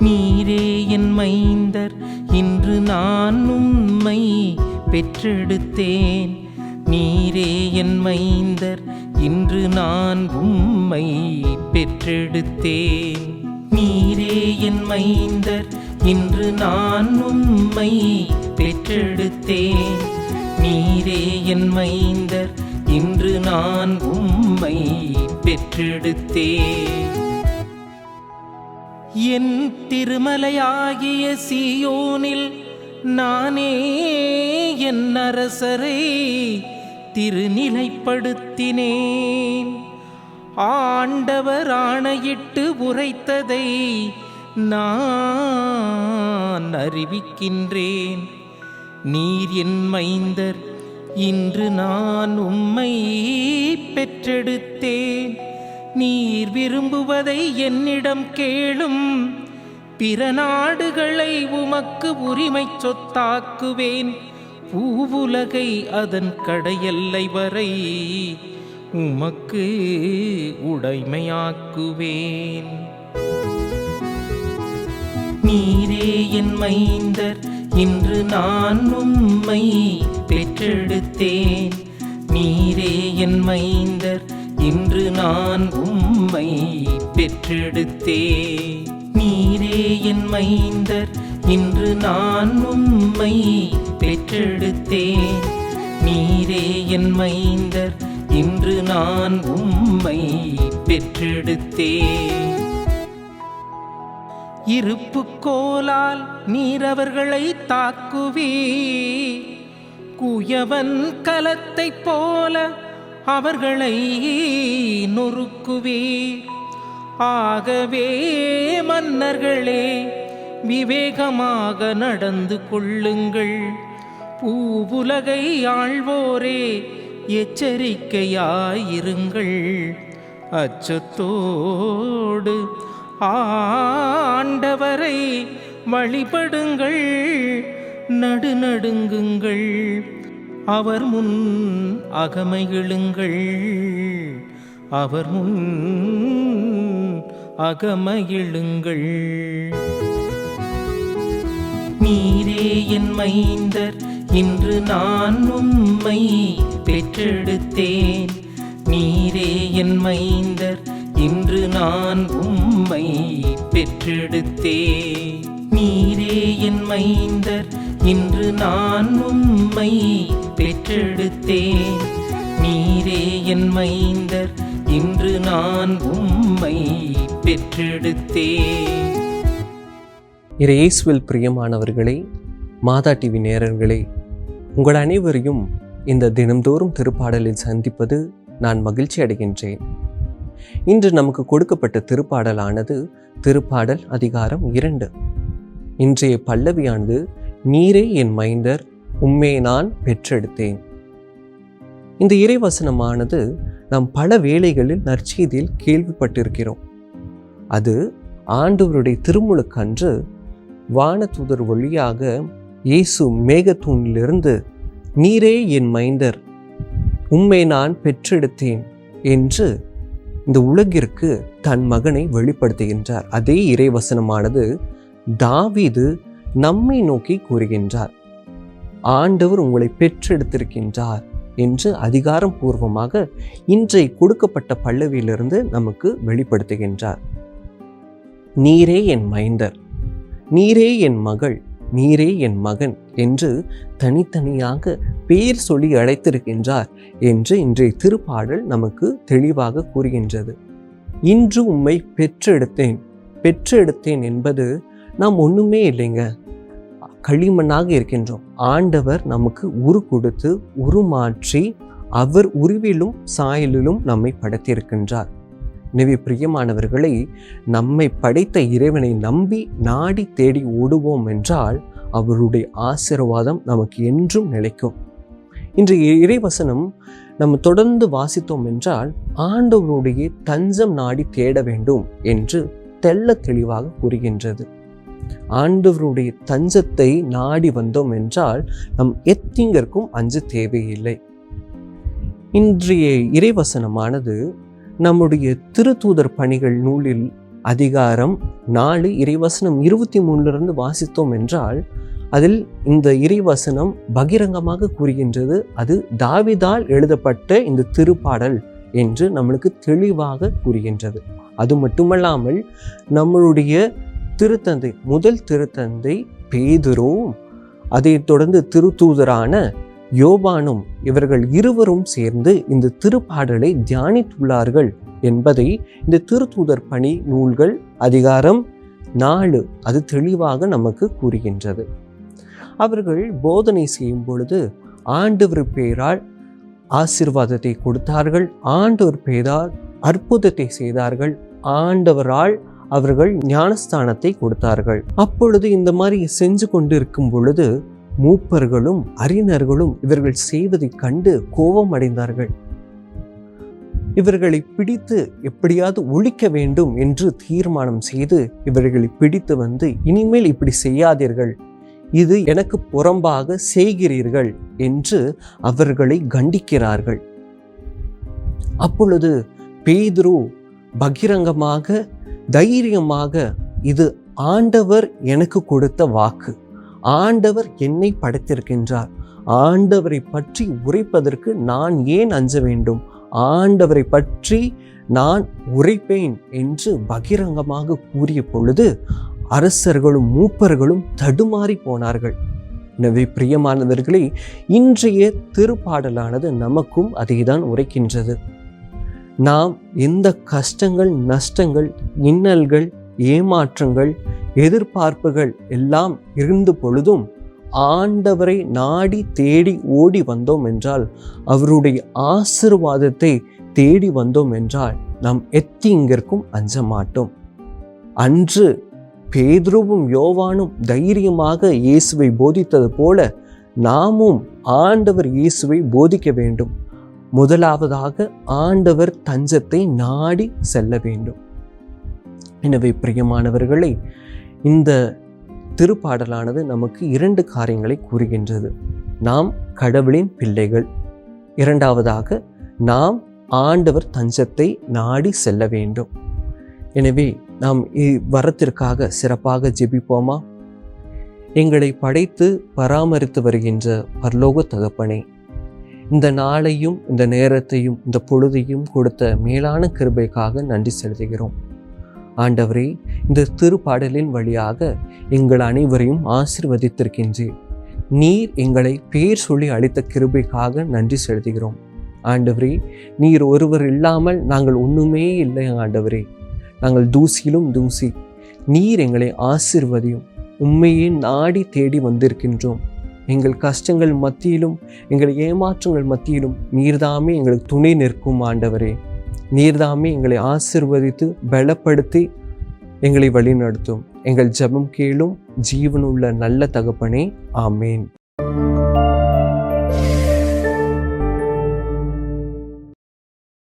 நீரே என் மைந்தர் இன்று நான் உம்மை பெற்றெடுத்தேன். நீரே என் மைந்தர் இன்று நான் உம்மை பெற்றெடுத்தேன். நீரே என் மைந்தர் இன்று நான் உம்மை பெற்றெடுத்தேன். நீரே என் மைந்தர் இன்று நான் உம்மை பெற்றெடுத்தேன். என் திருமலையாகிய சியோனில் நானே என் அரசரை திருநிலைப்படுத்தினேன். ஆண்டவர் ஆணையிட்டு உரைத்ததை நான் அறிவிக்கின்றேன். நீர் என் மைந்தர் இன்று நான் உம்மை பெற்றெடுத்தேன். நீர் விரும்புவதை என்னிடம் கேளும். பிற நாடுகளை உமக்கு உரிமை சொத்தாக்குவேன். பூவுலகை அதன் கடையெல்லை வரை உமக்கு உடைமையாக்குவேன். நீரே என் மைந்தர் இன்று நான் உம்மை பெற்றெடுத்தேன். நீரே என் மைந்தர் இன்று நான் உம்மை பெற்றெடுத்தே. நீரே என் மைந்தர் இன்று நான் உம்மை பெற்றெடுத்தேன் நீரே என் மைந்தர் இன்று நான் உம்மை பெற்றெடுத்தேன் இருப்பு கோலால் நீர் அவர்களை தாக்குவே குயவன் கலத்தைப் போல அவர்களை நொறுக்குவே. ஆகவே மன்னர்களே விவேகமாக நடந்து கொள்ளுங்கள். பூவுலகை ஆழ்வோரே எச்சரிக்கையாயிருங்கள். அச்சத்தோடு ஆண்டவரை வழிபடுங்கள் நடுநடுங்குங்கள். அவர் முன் அகமையிழுங்கள் அவர் முன் அகமகிழுங்கள் நீரே என் மைந்தர் இன்று நான் உம்மை பெற்றெடுத்தேன். நீரே என் மைந்தர் இன்று நான் உம்மை பெற்றெடுத்தேன். நீரே என் மைந்தர் இன்று நான் உம்மை பெற்றெடுத்தேன். நீரே என் மைந்தர் இன்று நான் உம்மை பெற்றெடுத்தேன். இயேசுவில் பிரியமானவர்களே மாதா டிவி நேரர்களே உங்கள் அனைவரையும் இந்த தினம்தோறும் திருப்பாடலில் சந்திப்பது நான் மகிழ்ச்சி அடைகின்றேன். இன்று நமக்கு கொடுக்கப்பட்ட திருப்பாடலானது திருப்பாடல் அதிகாரம் இரண்டு. இன்றைய பல்லவியானது நீரே என் மைந்தர் உம்மே நான் பெற்றெடுத்தேன். இந்த இறைவசனமானது நாம் பல வேளைகளில் நற்செய்தியில் கேள்விப்பட்டிருக்கிறோம். அது ஆண்டவருடைய திருமுழுக்கன்று வானதூதர் வழியாக இயேசு மேகத்தூணிலிருந்து நீரே என் மைந்தர் உம்மை நான் பெற்றெடுத்தேன் என்று இந்த உலகிற்கு தன் மகனை வெளிப்படுத்துகின்றார். அதே இறைவசனமானது தாவீது நம்மை நோக்கி கூறுகின்றார். ஆண்டவர் உங்களை பெற்றெடுத்திருக்கின்றார் என்று அதிகாரம் பூர்வமாக இன்றை கொடுக்கப்பட்ட பல்லவியிலிருந்து நமக்கு வெளிப்படுத்துகின்றார். நீரே என் மைந்தர் நீரே என் மகள் நீரே என் மகன் என்று தனித்தனியாக பேர் சொல்லி அழைத்திருக்கின்றார் என்று இன்றைய திருப்பாடல் நமக்கு தெளிவாக கூறுகின்றது. இன்று உம்மை பெற்றெடுத்தேன் பெற்றெடுத்தேன் என்பது நாம் ஒன்றுமே இல்லைங்க. களிமண்ணாக இருக்கின்றோம். ஆண்டவர் நமக்கு உரு கொடுத்து உருமாற்றி அவர் உருவிலும் சாயலிலும் நம்மை படைத்திருக்கின்றார். எனவே பிரியமானவர்களை நம்மை படைத்த இறைவனை நம்பி நாடி தேடி ஓடுவோம் என்றால் அவருடைய ஆசீர்வாதம் நமக்கு என்றும் நிலைக்கும். இன்றைய இறைவசனம் நம்ம தொடர்ந்து வாசித்தோம் என்றால் ஆண்டவருடைய தஞ்சம் நாடி தேட வேண்டும் என்று தெள்ள தெளிவாக கூறுகின்றது. ஆண்டவருடைய தஞ்சத்தை நாடி வந்தோம் என்றால் நம் எத்திங்கற்கும் அஞ்ச தேவையில்லை. இன்றைய இறைவசனமானது நம்முடைய திருத்தூதர் பணிகள் நூலில் அதிகாரம் நாலு இறைவசனம் இருபத்தி மூணுலேருந்து வாசித்தோம் என்றால் அதில் இந்த இறைவசனம் பகிரங்கமாக கூறுகின்றது. அது தாவிதால் எழுதப்பட்ட இந்த திருப்பாடல் என்று நம்மளுக்கு தெளிவாக கூறுகின்றது. அது மட்டுமல்லாமல் நம்மளுடைய திருத்தந்தை முதல் திருத்தந்தை பேதுரும் அதைத் தொடர்ந்து திருத்தூதரான யோபானும் இவர்கள் இருவரும் சேர்ந்து இந்த திருப்பாடலை தியானித்துள்ளார்கள் என்பதை இந்த திருத்தூதர் பணி நூல்கள் அதிகாரம் நாலு அது தெளிவாக நமக்கு கூறுகின்றது. அவர்கள் போதனை செய்யும் பொழுது ஆண்டவர் பெயரால் ஆசிர்வாதத்தை கொடுத்தார்கள் ஆண்டவர் பெயரால் அற்புதத்தை செய்தார்கள் ஆண்டவரால் அவர்கள் ஞானஸ்தானத்தை கொடுத்தார்கள். அப்பொழுது இந்த மாதிரி செஞ்சு கொண்டு இருக்கும் பொழுது மூப்பர்களும் அறிஞர்களும் இவர்கள் செய்வதை கண்டு கோபம் அடைந்தார்கள். இவர்களை பிடித்து எப்படியாவது ஒழிக்க வேண்டும் என்று தீர்மானம் செய்து இவர்களை பிடித்து வந்து இனிமேல் இப்படி செய்யாதீர்கள். இது எனக்கு புறம்பாக செய்கிறீர்கள் என்று அவர்களை கண்டிக்கிறார்கள். அப்பொழுது பேதுரு பகிரங்கமாக தைரியமாக இது ஆண்டவர் எனக்கு கொடுத்த வாக்கு. ஆண்டவர் என்னை படைத்திருக்கின்றார். ஆண்டவரை பற்றி உரைப்பதற்கு நான் ஏன் அஞ்ச வேண்டும்? ஆண்டவரை பற்றி நான் உரைப்பேன் என்று பகிரங்கமாக கூறிய பொழுது அரசர்களும் மூப்பர்களும் தடுமாறி போனார்கள். எனவே பிரியமானவர்களே இன்றைய திருப்பாடலானது நமக்கும் அதைதான் உரைக்கின்றது. நாம் எந்த கஷ்டங்கள் நஷ்டங்கள் இன்னல்கள் ஏமாற்றங்கள் எதிர்பார்ப்புகள் எல்லாம் இருந்த பொழுதும் ஆண்டவரை நாடி தேடி ஓடி வந்தோம் என்றால் அவருடைய ஆசிர்வாதத்தை தேடி வந்தோம் என்றால் நாம் எத்திங்கிற்கும் அஞ்ச மாட்டோம். அன்று பேதுருவும் யோவானும் தைரியமாக இயேசுவை போதித்தது போல நாமும் ஆண்டவர் இயேசுவை போதிக்க வேண்டும். முதலாவதாக ஆண்டவர் தஞ்சத்தை நாடி செல்ல வேண்டும். எனவே பிரியமானவர்களை இந்த திருப்பாடலானது நமக்கு இரண்டு காரியங்களை கூறுகின்றது. நாம் கடவுளின் பிள்ளைகள். இரண்டாவதாக நாம் ஆண்டவர் தஞ்சத்தை நாடி செல்ல வேண்டும். எனவே நாம் வரத்திற்காக சிறப்பாக ஜெபிப்போமா? எங்களை படைத்து பராமரித்து வருகின்ற பரலோக தகப்பனே இந்த நாளையும் இந்த நேரத்தையும் இந்த பொழுதையும் கொடுத்த மேலான கிருபைக்காக நன்றி செலுத்துகிறோம். ஆண்டவரே இந்த திருப்பாடலின் வழியாக எங்கள் அனைவரையும் ஆசிர்வதித்திருக்கின்றேன் நீர் எங்களை பேர் சொல்லி அளித்த கிருபைக்காக நன்றி செலுத்துகிறோம். ஆண்டவரே நீர் ஒருவர் இல்லாமல் நாங்கள் ஒன்றுமே இல்லை ஆண்டவரே. நாங்கள் தூசியிலும் தூசி. நீர் எங்களை ஆசிர்வதியும். உண்மையே நாடி தேடி வந்திருக்கின்றோம். எங்கள் கஷ்டங்கள் மத்தியிலும் எங்கள் ஏமாற்றங்கள் மத்தியிலும் நீர்தாமே எங்களுக்கு துணை நிற்கும் ஆண்டவரே. நீர்தாமே எங்களை ஆசிர்வதித்து பலப்படுத்தி எங்களை வழிநடத்தும். எங்கள் ஜெபம் கேளும் ஜீவனுள்ள நல்ல தகப்பனே. ஆமேன்.